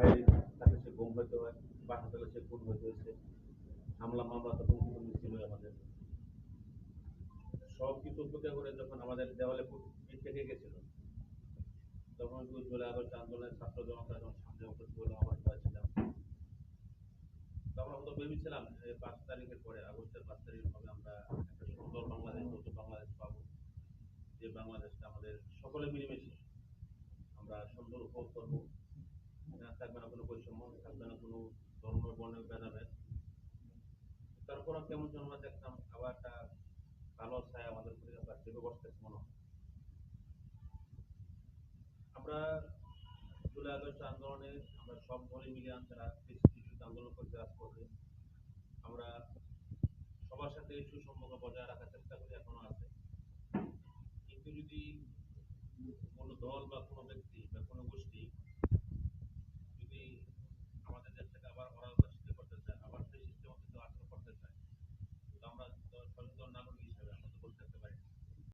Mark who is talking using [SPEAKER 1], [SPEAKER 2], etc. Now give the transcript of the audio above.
[SPEAKER 1] ভাই তাকে সে গুম হইতে হয় বাসা থেকে সে খুন হইতে হয়েছে হামলা, মামলা তো কোনো ছিল আমাদের। সব কিছু উপেক্ষা করে যখন আমাদের দেওয়ালে থেকে গেছিল, তখন কিন্তু জুলাই আগস্ট আন্দোলনের ছাত্র জনতা যখন সামনে হলো আমার ছিলাম তখন আমরা ভেবেছিলাম যে পাঁচ তারিখের পরে, আগস্টের পাঁচ তারিখ হবে আমরা একটা সুন্দর বাংলাদেশ, নতুন বাংলাদেশ পাবো। যে বাংলাদেশটা আমাদের সকলে মিলেমিশে আমরা সুন্দর উপভোগ করব। থাকবে না, কোনো বৈষম্য, থাকবে না, কোনো ধর্ম, বর্ণের ভেদাভেদ। তারপর কেমন যেন আমরা দেখতাম, আবার একটা ভালো ছায়া আমাদের উপরে আবার চেপে বসতেছে মনে হয়। আমরা জুলাই, আগস্ট আন্দোলনে আমরা সব দলে মিলে যারা কিছু আন্দোলন করতে রাজপথে, আমরা সবার সাথে সুসম্পর্ক বজায় রাখার চেষ্টা করি এখনও আছে। কিন্তু যদি কোনো দল বা কোনো ব্যক্তি বা কোনো গোষ্ঠী